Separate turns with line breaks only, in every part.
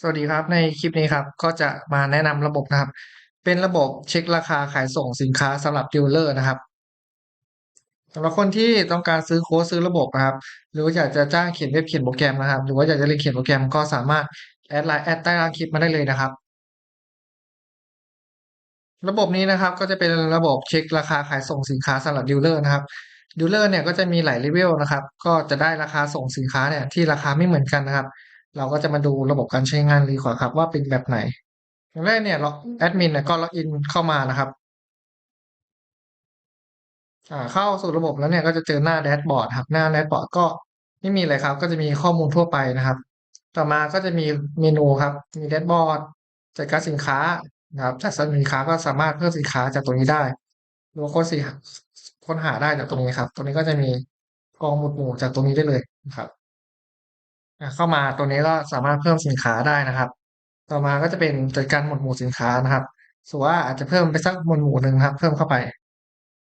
สวัสดีครับในคลิปนี้ครับก็จะมาแนะนำระบบนะครับ เป็นระบบเช็คราคาขายส่งสินค้าสำหรับดีลเลอร์นะครับสำหรับคนที่ต้องการซื้อโค้ดซื้อระบบนะครับ หรือว่าอยากจะจ้างเขียนเว็บเขียนโปรแกรมนะครับ หรือว่าอยากจะเรียนเขียนโปรแกรมก็สามารถแอดไลน์แอดใต้ล่างคลิปมาได้เลยนะครับ ระบบนี้นะครับก็จะเป็นระบบเช็คราคาขายส่งสินค้าสำหรับดีลเลอร์นะครับดีลเลอร์เนี่ยก็จะมีหลายเลเวลนะครับ ก็จะได้ราคาส่งสินค้าเนี่ยที่ราคาไม่เหมือนกันนะครับ เราก็จะมาดูระบบการใช้งานดีกว่าครับว่าเป็นแบบไหนอย่างแรกเนี่ยล็อกแอดมินเนี่ยก็ล็อกอินเข้ามานะครับอ่าเข้าสู่ระบบแล้วเนี่ยก็จะเจอหน้าแดชบอร์ดครับหน้าแดชบอร์ดก็ไม่มีอะไรครับ ก็จะมีข้อมูลทั่วไปนะครับ ต่อมาก็จะมีเมนูครับ มีแดชบอร์ดจัดการสินค้านะครับจัดสินค้าก็สามารถเพิ่มสินค้าจากตรงนี้ได้หรือว่าค้นสิค้นหาได้จากตรงนี้ครับ ตรงนี้ก็จะมีกองหมวดหมู่จากตรงนี้ได้เลยนะครับ เข้ามาตรงนี้ก็สามารถเพิ่มสินค้าได้นะครับ ต่อมาก็จะเป็นจัดการหมวดหมู่สินค้านะครับสมมติว่าอาจจะเพิ่มไปสักหมวดหมู่หนึ่งครับ เพิ่มเข้าไป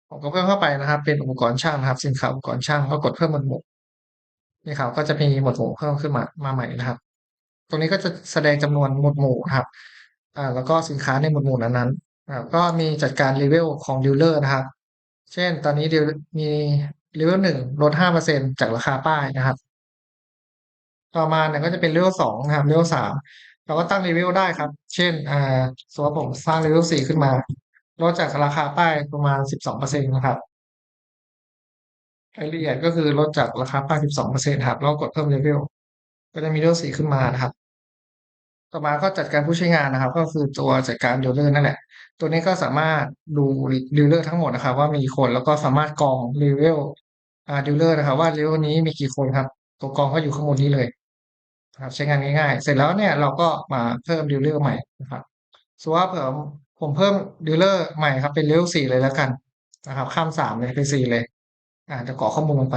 ผมก็เพิ่มเข้าไปนะครับ เป็นอุปกรณ์ช่างนะครับ สินค้าอุปกรณ์ช่างก็กดเพิ่มหมวดหมู่นี่ครับก็จะมีหมวดหมู่เพิ่มขึ้นมามาใหม่นะครับ ตรงนี้ก็จะแสดงจำนวนหมวดหมู่ครับอ่าแล้วก็สินค้าในหมวดหมู่นั้นๆอ่าก็มีจัดการเลเวลของดีลเลอร์นะครับ เช่น ตอนนี้มีเลเวลหนึ่งลดห้าเปอร์เซ็นจากราคาป้ายนะครับ ต่อมาเนี่ยก็จะเป็นเลเวลสองนะครับเลเวลสามเราก็ตั้งเลเวลได้ครับ เช่นอ่าสมมติผมสร้างเลเวลสี่ขึ้นมาลดจากราคาป้ายประมาณสิบสองเปอร์เซ็นต์นะครับรายละเอียดก็คือลดจากราคาป้ายสิบสองเปอร์เซ็นต์ครับแล้วกดเพิ่มเลเวลก็จะมีเลเวลสี่ขึ้นมานะครับ ต่อมาก็จัดการผู้ใช้งานนะครับ ก็คือตัวจัดการดีลเลอร์นั่นแหละ ตัวนี้ก็สามารถดูดีลเลอร์ทั้งหมดนะครับ ว่ามีคนแล้วก็สามารถกรองเลเวลอ่าดีลเลอร์นะครับ ว่าเลเวลนี้มีกี่คนครับ ตัวกรองก็อยู่ข้างบนนี้เลย ครับใช้งานง่ายๆ เสร็จแล้วเนี่ยเราก็มาเพิ่มดีลเลอร์ใหม่นะครับสมมติว่าเผื่อผมเพิ่มดีลเลอร์ใหม่ครับเป็นเลเวลสี่เลยแล้วกันนะครับ ข้ามสามเลยเป็นสี่เลย อ่าจะกรอกข้อมูลลงไป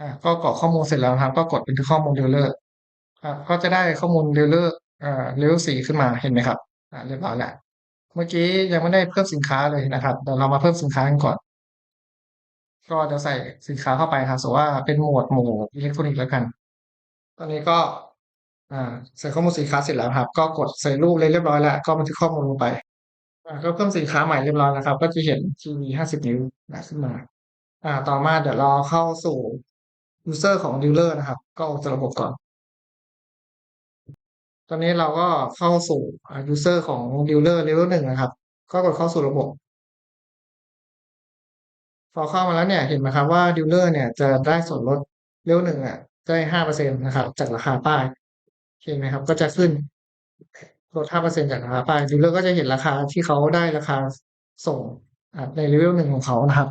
อ่าก็กรอกข้อมูลเสร็จแล้วครับ ก็กดบันข้อมูลดีลเลอร์ครับก็จะได้ข้อมูลดีลเลอร์อ่าเลเวลสี่ขึ้นมาเห็นไหมครับอ่าเรียบร้อยแล้วเมื่อกี้ยังไม่ได้เพิ่มสินค้าเลยนะครับเดี๋ยวเรามาเพิ่มสินค้ากันก่อน ก็เดี๋ยวใส่สินค้าเข้าไปครับสมมติว่าเป็นหมวดหมู่อิเล็กทรอนิกส์แล้วกัน ตอนนี้ก็่าใส่ข้อมูลสินค้าเสร็จแล้วครับ ก็กดใส่รูปเลยเรียบร้อยแล้ว ก็บันทึกข้อมูลลงไปอ่าก็เพิ่มสินค้าใหม่เรียบร้อยแล้วครับ ก็จะเห็นทีวีห้าสิบนิ้วนะขึ้นมา อ่า ต่อมาเดี๋ยวเราเข้าสู่ user ของ dealer นะครับ ก็ออกจากระบบก่อน ตอนนี้เราก็เข้าสู่ user ของ dealer level หนึ่งนะครับ ก็กดเข้าสู่ระบบ พอเข้ามาแล้วเนี่ยเห็นไหมครับว่าดีลเลอร์เนี่ยจะได้ส่วนลดเลเวลหนึ่งอะได้ห้าเปอร์เซ็นต์นะครับ จากราคาป้าย เห็นไหมครับ ก็จะขึ้นลดห้าเปอร์เซ็นต์จากราคาป้ายดีลเลอร์ก็จะเห็นราคาที่เขาได้ราคาส่งในเลเวลหนึ่งของเขานะครับ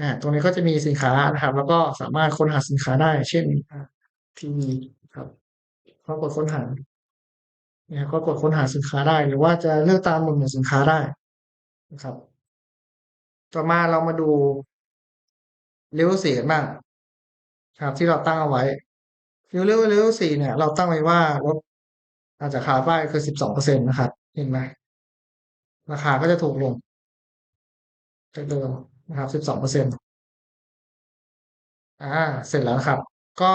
อ่าตรงนี้ก็จะมีสินค้านะครับ แล้วก็สามารถค้นหาสินค้าได้ เช่นทีวีครับก็กดค้นหาเนี่ยก็กดค้นหาสินค้าได้ หรือว่าจะเลือกตามหมวดหมู่สินค้าได้นะครับ ต่อมาเรามาดูเลเวลสี่กันบ้างครับ ที่เราตั้งเอาไว้ เลเวลเลเวลสี่เนี่ย เราตั้งไว้ว่าลดอาจจะขาป้ายคือสิบสองเปอร์เซ็นต์นะครับ เห็นไหมราคาก็จะถูกลงจากเดิมนะครับสิบสองเปอร์เซ็นต์อ่า เสร็จแล้วครับ ก็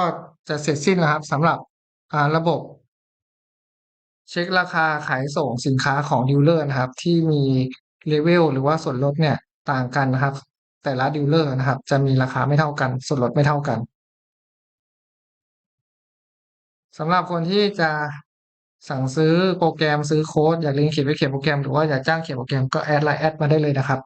จะเสร็จสิ้นแล้วครับสำหรับอ่าระบบ เช็คราคาขายส่งสินค้าของดีลเลอร์นะครับ ที่มีเลเวลหรือว่าส่วนลดเนี่ยต่างกันนะครับ แต่ละดีลเลอร์นะครับ จะมีราคาไม่เท่ากัน ส่วนลดไม่เท่ากัน สำหรับคนที่จะสั่งซื้อโปรแกรมซื้อโค้ดอยากเรียนเขียนไปเขียนโปรแกรมหรือว่าอยากจ้างเขียนโปรแกรมก็แอดไลน์แอดมาได้เลยนะครับ